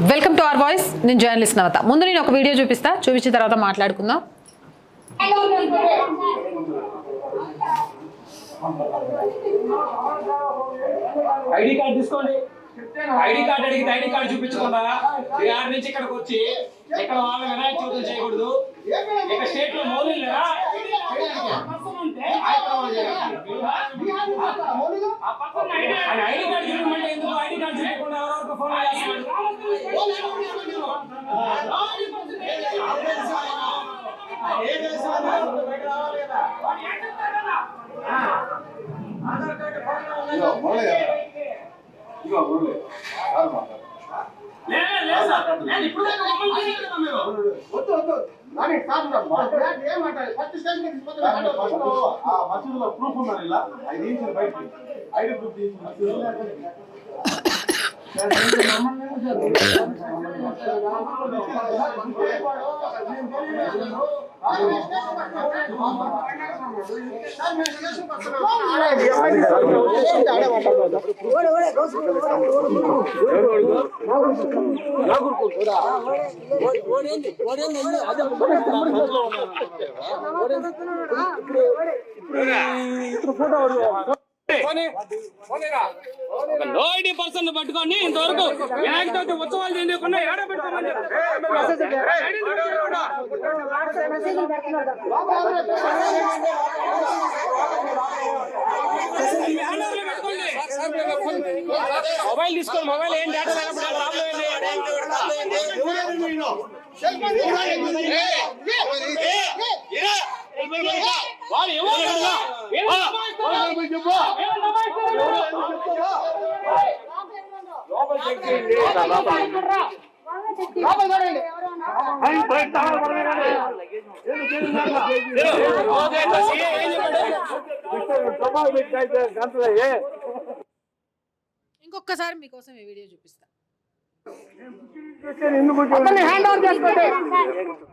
Welcome to our voice నేను journalist నవత ముందు నేను ఒక వీడియో చూపిస్తా చూపించిన తర్వాత మాట్లాడుకుందాం ఐడి కార్డు తీసుకోండి ఐడి కార్డు అడిగితే ఐడి కార్డు చూపించకుండా బీహార్ నుంచి ఇక్కడికి వచ్చి ఇక్కడ వాళ్ళ వినాయక చవితులు చేయకూడదు ఇక స్టేట్లో మౌలిలు లేరా ఆయన ఐడి కార్డు చూపించమంటే ఎందుకు ఐడి ఇదిగో మురళి ఇదిగో మురళి సార్ మాట్లాడు వద్దు వద్దు నాని సార్ ఏమంటారు ఫస్ట్ స్టేజ్ ఆ మసీదులో ప్రూఫ్ ఉన్నది ఇలా. అది తీసిన బయటికి. ఐడి ప్రూఫ్ ఇప్పుడు ఫోటో ఐడి పర్సన్ పట్టుకొని ఇంతవరకు వినాయక చవితి ఉత్సవాలు చేయకుండా ఏడ పెట్టుకోమని మొబైల్ తీసుకోండి మొబైల్ ఏం డేటా ప్రాబ్లం ఏంటి ఇంకొకసారి మీకోసం ఈ వీడియో చూపిస్తా.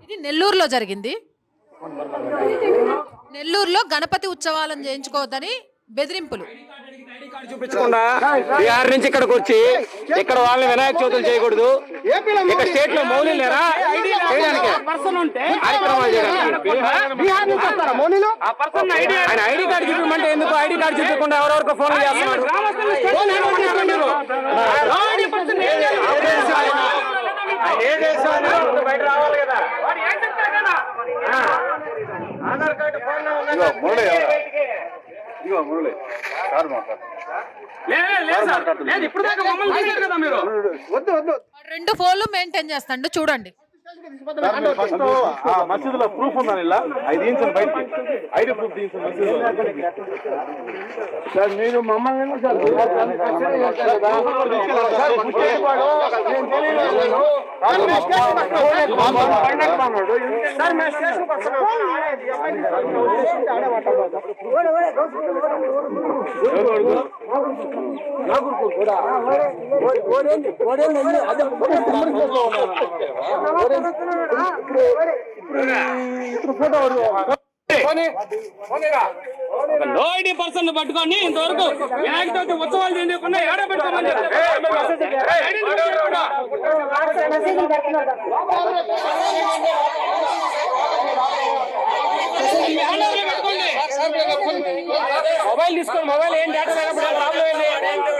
ఇది నెల్లూరులో జరిగింది. నెల్లూరులో గణపతి ఉత్సవాలను చేయించుకోవద్దని బెదిరింపులు. చూపించకుండా బీహార్ నుంచి ఇక్కడికి వచ్చి ఇక్కడ వాళ్ళని వినాయక చవితులు చేయకూడదు. ఇక స్టేట్లో లేరా చేయడానికి. ఆయన ఐడి కార్డు చూపించమంటే ఎందుకు ఐడి కార్డు చూపించకుండా ఎవరెవరికి ఫోన్ చేస్తున్నారు? ఫోన్ ఎవరు చేస్తున్నారు? రాని person ఏం చేయాలి? ఆయన ఏం చేశారు? బయట రావాలి కదా ఆ. ఆధార్ కార్డు మురళి ఇదిగో మురళి. సార్. మాట్లాడు. వద్దు వద్దు. రెండు ఫోన్లు మెయింటైన్ చేస్తాడు చూడండి. మసీదులో ప్రూఫ్ ఉన్నది ఇలా అది తీసిన బయటికి ఐడి ప్రూఫ్ మసీదులో సార్ మీరు మమ్మల్ని సార్ లో ఐడి పర్సన్ పట్టుకొని ఇంతవరకు వినాయక ఉత్సవాలు చేయకుండా ఏడ పెట్టుకోమని మొబైల్ తీసుకోండి మొబైల్ ఏం డేటా లేనప్పుడు ప్రాబ్లం ఏంటి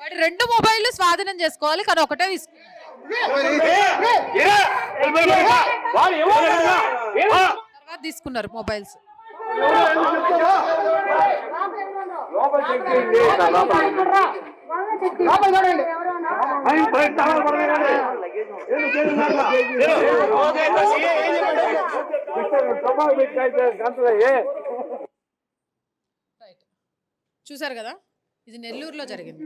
వాడి రెండు మొబైల్ స్వాధీనం చేసుకోవాలి కానీ ఒకటే తర్వాత తీసుకున్నారు మొబైల్స్ చూసారు కదా? ఇది నెల్లూరులో జరిగింది.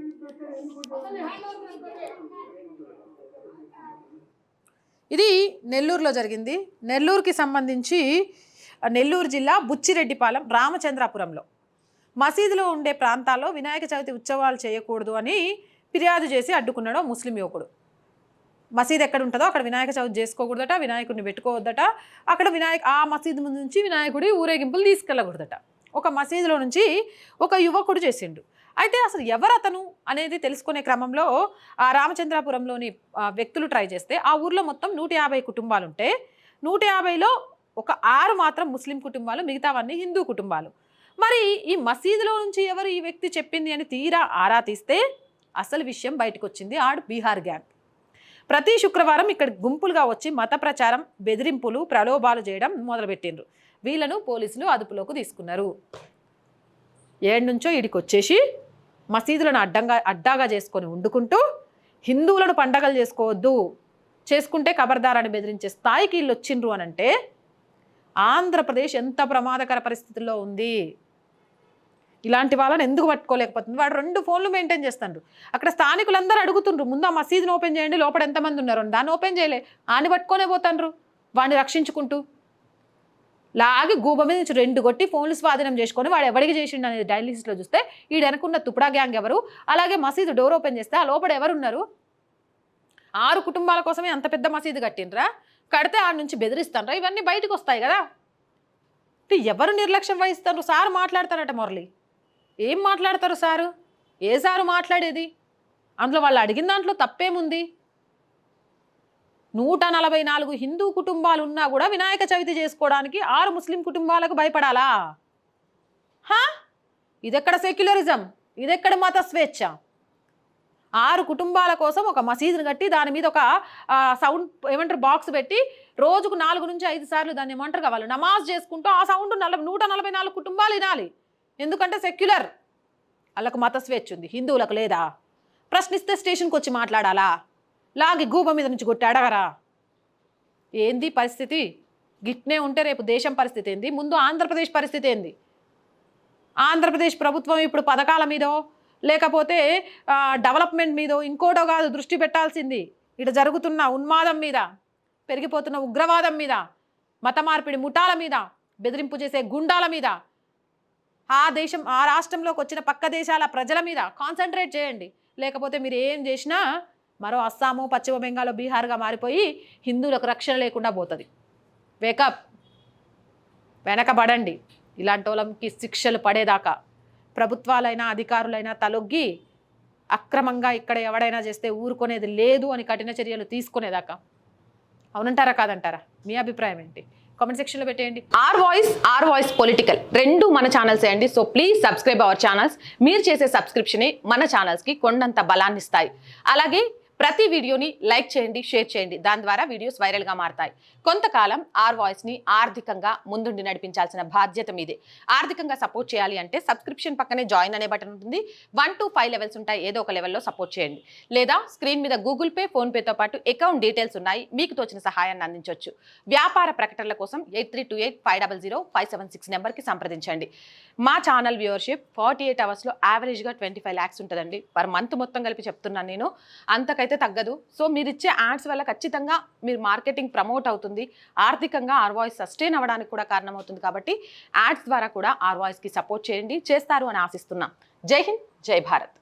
ఇది నెల్లూరులో జరిగింది. నెల్లూరుకి సంబంధించి నెల్లూరు జిల్లా బుచ్చిరెడ్డిపాలెం రామచంద్రాపురంలో. మసీదులో ఉండే ప్రాంతాల్లో వినాయక చవితి ఉత్సవాలు చేయకూడదు అని ఫిర్యాదు చేసి అడ్డుకున్నాడు ముస్లిం యువకుడు. మసీద్ ఎక్కడ ఉంటుందో అక్కడ వినాయక చవితి చేసుకోకూడదట వినాయకుడిని పెట్టుకోవద్దట. అక్కడ వినాయక ఆ మసీదు ముందు నుంచి వినాయకుడి ఊరేగింపులు తీసుకెళ్ళకూడదట. ఒక మసీదులో నుంచి ఒక యువకుడు చేసిండు. అయితే అసలు ఎవరు అతను అనేది తెలుసుకునే క్రమంలో ఆ రామచంద్రాపురంలోని వ్యక్తులు ట్రై చేస్తే ఆ ఊర్లో మొత్తం నూట యాభై కుటుంబాలు ఉంటే నూట యాభైలో ఒక ఆరు మాత్రం ముస్లిం కుటుంబాలు మిగతావన్నీ హిందూ కుటుంబాలు. మరి ఈ మసీదులో నుంచి ఎవరు ఈ వ్యక్తి చెప్పింది అని తీరా ఆరా తీస్తే అసలు విషయం బయటకు వచ్చింది ఆడు బీహార్ గ్యాంగ్. ప్రతి శుక్రవారం ఇక్కడ గుంపులుగా వచ్చి మత ప్రచారం బెదిరింపులు ప్రలోభాలు చేయడం మొదలుపెట్టిండ్రు. వీళ్ళను పోలీసులు అదుపులోకి తీసుకున్నారు. ఏడు నుంచో ఈడికి వచ్చేసి మసీదులను అడ్డంగా అడ్డాగా చేసుకొని వండుకుంటూ హిందువులను పండగలు చేసుకోవద్దు చేసుకుంటే కబర్దారాన్ని బెదిరించే స్థాయికి వీళ్ళు వచ్చిండ్రు అని అంటే ఆంధ్రప్రదేశ్ ఎంత ప్రమాదకర పరిస్థితుల్లో ఉంది. ఇలాంటి వాళ్ళని ఎందుకు పట్టుకోలేకపోతుంది? వాడు రెండు ఫోన్లు మెయింటైన్ చేస్తాడు అక్కడ స్థానికులందరూ అడుగుతుండ్రు ముందు ఆ మసీదుని ఓపెన్ చేయండి లోపల ఎంతమంది ఉన్నారు దాన్ని ఓపెన్ చేయలే. ఆని పట్టుకోనే పోతుండ్రు. వాడిని రక్షించుకుంటూ. లాగి గూబ మీద నుంచి రెండు కొట్టి ఫోన్లు స్వాధీనం చేసుకొని వాడు ఎవరికి చేసిండు అనేది డైలీస్లో చూస్తే ఈ వెనకున్న తుపడా గ్యాంగ్ ఎవరు? అలాగే మసీదు డోర్ ఓపెన్ చేస్తే ఆ లోపల ఎవరు ఉన్నారు ఆరు కుటుంబాల కోసమే అంత పెద్ద మసీదు కట్టిండ్రా? కడితే ఆడ నుంచి బెదిరిస్తాన్రా? ఇవన్నీ బయటకు వస్తాయి కదా. ఎవరు నిర్లక్ష్యం వహిస్తారు సార్ మాట్లాడతారట మురళి. ఏం మాట్లాడతారు సారు? ఏ సారు మాట్లాడేది? అందులో వాళ్ళు అడిగిన దాంట్లో తప్పేముంది? నూట నలభై నాలుగు హిందూ కుటుంబాలు ఉన్నా కూడా వినాయక చవితి చేసుకోవడానికి ఆరు ముస్లిం కుటుంబాలకు భయపడాలా? హా? ఇదెక్కడ సెక్యులరిజం? ఇదెక్కడ మత స్వేచ్ఛ? ఆరు కుటుంబాల కోసం ఒక మసీదుని కట్టి దాని మీద ఒక సౌండ్ ఏమంటారు బాక్స్ పెట్టి రోజుకు నాలుగు నుంచి ఐదు సార్లు దాన్ని ఏమంటారు కావాలి? నమాజ్ చేసుకుంటూ ఆ సౌండ్ నలభై నూట నలభై నాలుగు కుటుంబాలు వినాలి. ఎందుకంటే సెక్యులర్. వాళ్ళకు మత స్వేచ్ఛ ఉంది. హిందువులకు లేదా? ప్రశ్నిస్తే స్టేషన్కి వచ్చి మాట్లాడాలా? లాగి గూబ మీద నుంచి కొట్టి అడగరా? ఏంది పరిస్థితి? గిట్నే ఉంటే రేపు దేశం పరిస్థితి ఏంది? ముందు ఆంధ్రప్రదేశ్ పరిస్థితి ఏంది? ఆంధ్రప్రదేశ్ ప్రభుత్వం ఇప్పుడు పథకాల మీదో లేకపోతే డెవలప్మెంట్ మీదో ఇంకోటో కాదు దృష్టి పెట్టాల్సింది. ఇటు జరుగుతున్న ఉన్మాదం మీద పెరిగిపోతున్న ఉగ్రవాదం మీద మత మార్పిడి ముఠాల మీద బెదిరింపు చేసే గుండాల మీద ఆ దేశం ఆ రాష్ట్రంలోకి వచ్చిన పక్క దేశాల ప్రజల మీద కాన్సన్ట్రేట్ చేయండి. లేకపోతే మీరు ఏం చేసినా మరో అస్సాము పశ్చిమ బెంగాల్ బీహార్గా మారిపోయి హిందువులకు రక్షణ లేకుండా పోతుంది. వేకప్ వెనకబడండి. ఇలాంటి వాళ్ళకి శిక్షలు పడేదాకా ప్రభుత్వాలైనా అధికారులైనా తలొగ్గి అక్రమంగా ఇక్కడ ఎవడైనా చేస్తే ఊరుకునేది లేదు అని కఠిన చర్యలు తీసుకునేదాకా. అవునంటారా కాదంటారా? మీ అభిప్రాయం ఏంటి? కామెంట్ సెక్షన్లో పెట్టేయండి. R voice R voice political రెండు మన ఛానల్స్ అండి. So please subscribe our channels మీరు చేసే సబ్స్క్రిప్షనే మన ఛానల్స్కి కొండంత బలాన్ని ఇస్తాయి అలాగే ప్రతి వీడియోని లైక్ చేయండి షేర్ చేయండి. దాని ద్వారా వీడియోస్ వైరల్గా మారతాయి. కొంతకాలం ఆర్ వాయిస్ని ఆర్థికంగా ముందుండి నడిపించాల్సిన బాధ్యత మీదే. ఆర్థికంగా సపోర్ట్ చేయాలి అంటే సబ్స్క్రిప్షన్ పక్కనే జాయిన్ అనే బటన్ ఉంటుంది. వన్ టు ఫైవ్ లెవెల్స్ ఉంటాయి. ఏదో ఒక లెవెల్లో సపోర్ట్ చేయండి. లేదా స్క్రీన్ మీద గూగుల్ పే ఫోన్పేతో పాటు అకౌంట్ డీటెయిల్స్ ఉన్నాయి. మీకు తోచిన సహాయాన్ని అందించవచ్చు వ్యాపార ప్రకటనల కోసం eight three two eight five double zero five seven six నెంబర్కి సంప్రదించండి. మా ఛానల్ వ్యూవర్షిప్ ఫార్టీ ఎయిట్ అవర్స్లో యావరేజ్గా ట్వంటీ ఫైవ్ ల్యాక్స్ ఉంటుందండి. పర్ మంత్ మొత్తం కలిపి చెప్తున్నాను నేను. అంతకైతే తగ్గదు. సో మీరు ఇచ్చే యాడ్స్ వల్ల ఖచ్చితంగా మీరు మార్కెటింగ్ ప్రమోట్ అవుతుంది. ఆర్థికంగా ఆర్వాయిస్ సస్టైన్ అవ్వడానికి కూడా కారణమవుతుంది కాబట్టి యాడ్స్ ద్వారా కూడా ఆర్వాయిస్కి సపోర్ట్ చేయండి. చేస్తారు అని ఆశిస్తున్నాం. జై హింద్ జై భారత్.